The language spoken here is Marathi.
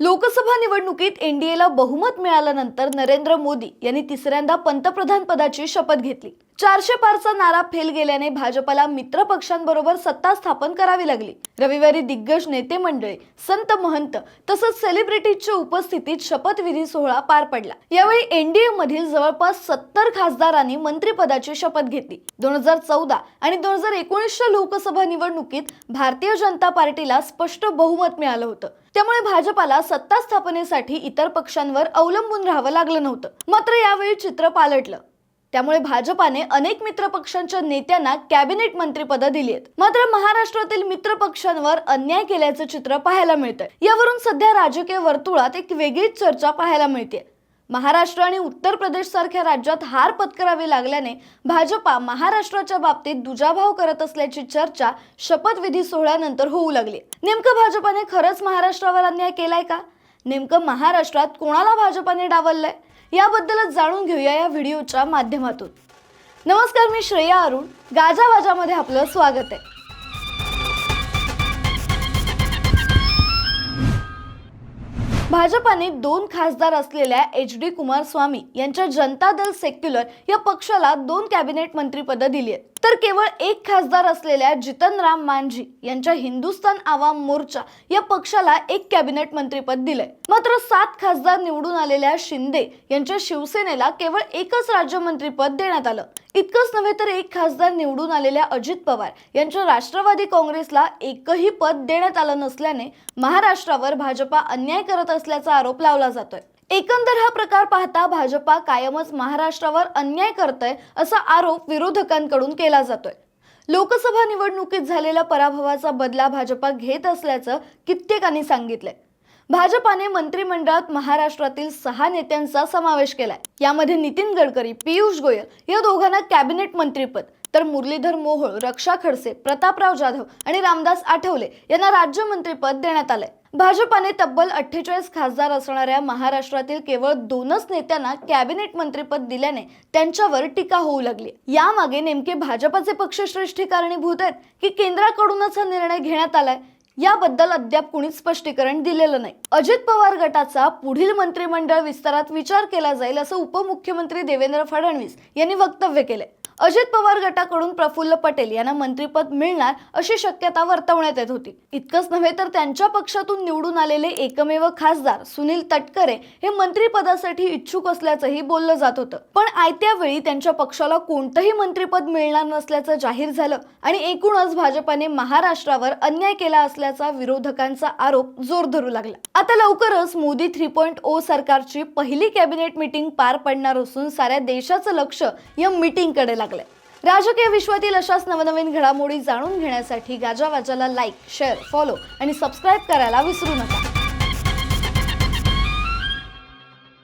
लोकसभा निवडणुकीत एनडीएला बहुमत मिळाल्यानंतर नरेंद्र मोदी यांनी तिसऱ्यांदा पंतप्रधान पदाची शपथ घेतली. चारशे पारचा नारा फेल गेल्याने भाजपला मित्र पक्षांबरोबर सत्ता स्थापन करावी लागली. रविवारी दिग्गज नेते मंडळी संत महंत तसंच सेलिब्रिटीजच्या उपस्थितीत शपथविधी सोहळा पार पडला. यावेळी एनडीए मधील जवळपास सत्तर खासदारांनी मंत्रिपदाची शपथ घेतली. दोन हजार चौदा आणि दोन हजार एकोणीसच्या लोकसभा निवडणुकीत भारतीय जनता पार्टीला स्पष्ट बहुमत मिळालं होतं. त्यामुळे भाजपाला सत्ता स्थापनेसाठी इतर पक्षांवर अवलंबून राहावं लागलं नव्हतं. मात्र यावेळी चित्र पालटलं. त्यामुळे भाजपाने अनेक मित्र पक्षांच्या नेत्यांना कॅबिनेट मंत्रीपदं दिली आहेत. मात्र महाराष्ट्रातील मित्र पक्षांवर अन्याय केल्याचं चित्र पाहायला मिळतंय. यावरून सध्या राजकीय वर्तुळात एक वेगळीच चर्चा पाहायला मिळते महाराष्ट्र आणि उत्तर प्रदेश सारख्या राज्यात हार पत्करावी लागल्याने भाजपा महाराष्ट्राच्या बाबतीत दुजाभाव करत असल्याची चर्चा शपथविधी सोहळ्यानंतर होऊ लागली. नेमकं भाजपाने खरंच महाराष्ट्रावर अन्याय केलाय का? नेमकं महाराष्ट्रात कोणाला भाजपाने डावललंय? याबद्दलच जाणून घेऊया या व्हिडिओच्या माध्यमातून. नमस्कार मी श्रेया अरुण. गाजावाजामध्ये आपलं स्वागत आहे. भाजपाने दोन खासदार असलेल्या एच डी कुमारस्वामी यांच्या जनता दल सेक्युलर या पक्षाला दोन कॅबिनेट मंत्रीपदं दिली आहेत. तर केवळ एक खासदार असलेल्या जितनराम मांझी यांच्या हिंदुस्थान आवाम मोर्चा या पक्षाला एक कॅबिनेट मंत्रीपद दिलंय. मात्र सात खासदार निवडून आलेल्या शिंदे यांच्या शिवसेनेला केवळ एकच राज्यमंत्रीपद देण्यात आलं. इतकंच नव्हे तर एक खासदार निवडून आलेल्या अजित पवार यांच्या राष्ट्रवादी काँग्रेसला एकही पद देण्यात आलं नसल्याने महाराष्ट्रावर भाजपा अन्याय करत असल्याचा आरोप लावला जातोय. एकंदर हा प्रकार पाहता भाजपा कायमच महाराष्ट्रावर अन्याय करतय असा आरोप विरोधकांकडून केला जातोय. लोकसभा निवडणुकीत झालेल्या पराभवाचा बदला भाजपा घेत असल्याचं कित्येकांनी सांगितलंय. भाजपाने मंत्रिमंडळात महाराष्ट्रातील सहा नेत्यांचा समावेश केलाय. यामध्ये नितीन गडकरी पियुष गोयल या दोघांना कॅबिनेट मंत्रीपद. तर मुरलीधर मोहोळ रक्षा खडसे प्रतापराव जाधव आणि रामदास आठवले यांना राज्यमंत्रीपद देण्यात आलंय. भाजपाने तब्बल अठ्ठेचाळीस खासदार असणाऱ्या महाराष्ट्रातील केवळ दोनच नेत्यांना कॅबिनेट मंत्रीपद दिल्याने त्यांच्यावर टीका होऊ लागली. यामागे नेमके भाजपाचे पक्षश्रेष्ठी कारणीभूत आहेत की केंद्राकडूनच हा निर्णय घेण्यात आलाय? याबद्दल अद्याप कुणीच स्पष्टीकरण दिलेलं नाही. अजित पवार गटाचा पुढील मंत्रिमंडळ विस्तारात विचार केला जाईल असं उपमुख्यमंत्री देवेंद्र फडणवीस यांनी वक्तव्य केलंय. अजित पवार गटाकडून प्रफुल्ल पटेल यांना मंत्रिपद मिळणार अशी शक्यता वर्तवण्यात येत होती. इतकंच नव्हे तर त्यांच्या पक्षातून निवडून आलेले एकमेव खासदार सुनील तटकरे हे मंत्रिपदासाठी इच्छुक असल्याचंही बोललं जात होतं. पण आयत्या वेळी त्यांच्या पक्षाला कोणतंही मंत्रिपद मिळणार नसल्याचं जाहीर झालं आणि एकूणच भाजपाने महाराष्ट्रावर अन्याय केला असल्याचा विरोधकांचा आरोप जोर धरू लागला. आता लवकरच मोदी थ्री पॉईंट ओ सरकारची पहिली कॅबिनेट मिटिंग पार पडणार असून साऱ्या देशाचं लक्ष या मिटिंगकडे लागलंय. राजकीय विश्वातील अशाच नवनवीन घडामोडी जाणून घेण्यासाठी गाजावाजाला लाईक शेअर फॉलो आणि सबस्क्राईब करायला विसरू नका.